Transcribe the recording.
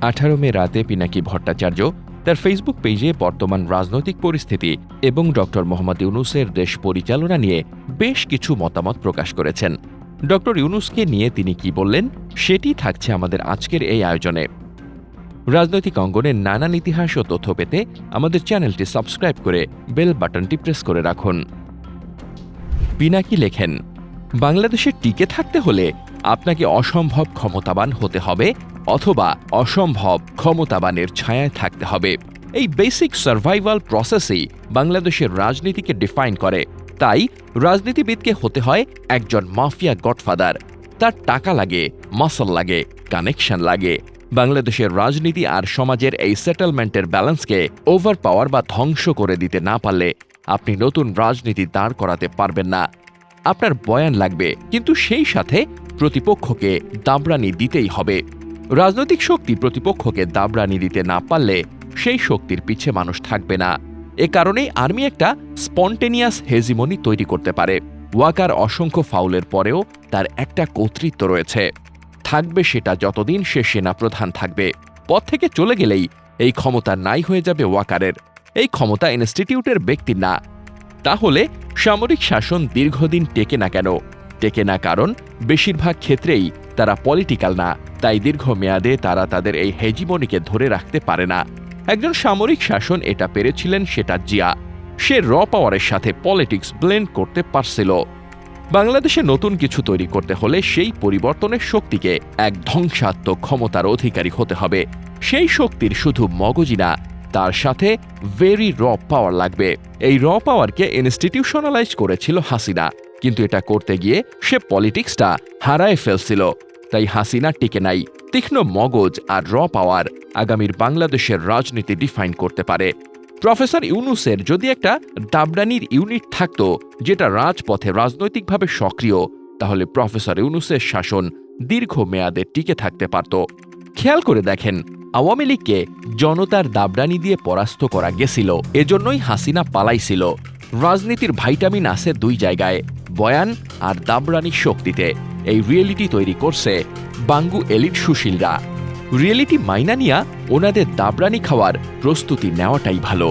আঠারো মে রাতে পিনাকি ভট্টাচার্য তার ফেসবুক পেজে বর্তমান রাজনৈতিক পরিস্থিতি এবং ডক্টর মোহাম্মদ ইউনুসের দেশ পরিচালনা নিয়ে বেশ কিছু মতামত প্রকাশ করেছেন। ডক্টর ইউনুসকে নিয়ে তিনি কি বললেন, সেটি থাকছে আমাদের আজকের এই আয়োজনে। রাজনৈতিক অঙ্গনের নানান ইতিহাস ও তথ্য পেতে আমাদের চ্যানেলটি সাবস্ক্রাইব করে বেল বাটনটি প্রেস করে রাখুন। পিনাকি লেখেন, বাংলাদেশে টিকে থাকতে হলে আপনাকে অসম্ভব ক্ষমতাবান হতে হবে অথবা অসম্ভব ক্ষমতাবানের ছায়ায় থাকতে হবে। এই বেসিক সার্ভাইভাল প্রসেসই বাংলাদেশের রাজনীতিকে ডিফাইন করে। তাই রাজনীতিবিদকে হতে হয় একজন মাফিয়া গডফাদার। তার টাকা লাগে মাসল লাগে কানেকশন লাগে। বাংলাদেশের রাজনীতি আর সমাজের এই সেটেলমেন্টের ব্যালেন্সকে ওভার পাওয়ার বা ধ্বংস করে দিতে না পারলে আপনি নতুন রাজনীতি দাঁড় করাতে পারবেন না। আপনার বয়ান লাগবে, কিন্তু সেই সাথে প্রতিপক্ষকে দাবরানি দিতেই হবে। রাজনৈতিক শক্তি প্রতিপক্ষকে দাবরানি দিতে না পারলে সেই শক্তির পিছে মানুষ থাকবে না। এ কারণেই আর্মি একটা স্পন্টেনিয়াস হেজিমনি তৈরি করতে পারে। ওয়াকার অসংখ্য ফাউলের পরেও তার একটা কর্তৃত্ব রয়েছে। থাকবে সেটা যতদিন সে সেনাপ্রধান থাকবে। পদ থেকে চলে গেলেই এই ক্ষমতা নাই হয়ে যাবে ওয়াকারের। এই ক্ষমতা ইনস্টিটিউটের ব্যক্তির না। তাহলে সামরিক শাসন দীর্ঘদিন টেকে না কেন? টেকে না কারণ বেশিরভাগ ক্ষেত্রেই তারা পলিটিক্যাল না, তাই দীর্ঘমেয়াদে তারা তাদের এই হেজিমনিকে ধরে রাখতে পারে না। একজন সামরিক শাসন এটা পেরেছিলেন সেটা জিয়া। সে র পাওয়ারের সাথে পলিটিক্স ব্লেন্ড করতে পারছিল। বাংলাদেশে নতুন কিছু তৈরি করতে হলে সেই পরিবর্তনের শক্তিকে এক ধ্বংসাত্মক ক্ষমতার অধিকারী হতে হবে। সেই শক্তির শুধু মগজই না, তার সাথে ভেরি র পাওয়ার লাগবে। এই র পাওয়ারকে ইনস্টিটিউশনালাইজ করেছিল হাসিনা। কিন্তু এটা করতে গিয়ে সে পলিটিক্সটা হারায় ফেলছিল। তাই হাসিনা টিকে নাই, তীক্ষ্ণ মগজ আর র পাওয়ার আগামীর বাংলাদেশের রাজনীতি ডিফাইন করতে পারে। প্রফেসর ইউনুসের যদি একটা দাবডানির ইউনিট থাকত, যেটা রাজপথে রাজনৈতিকভাবে সক্রিয়, তাহলে প্রফেসর ইউনুসের শাসন দীর্ঘ মেয়াদে টিকে থাকতে পারত। খেয়াল করে দেখেন, আওয়ামী লীগকে জনতার দাবডানি দিয়ে পরাস্ত করা গেছিল, এজন্যই হাসিনা পালাইছিল। রাজনীতির ভাইটামিন আছে দুই জায়গায় বয়ান আর দাবরানির শক্তিতে এই রিয়েলিটি তৈরি করছে বাঙ্গু এলিট সুশীলরা। রিয়েলিটি মাইনা নিয়া ওনাদের দাবরানি খাওয়ার প্রস্তুতি নেওয়াটাই ভালো।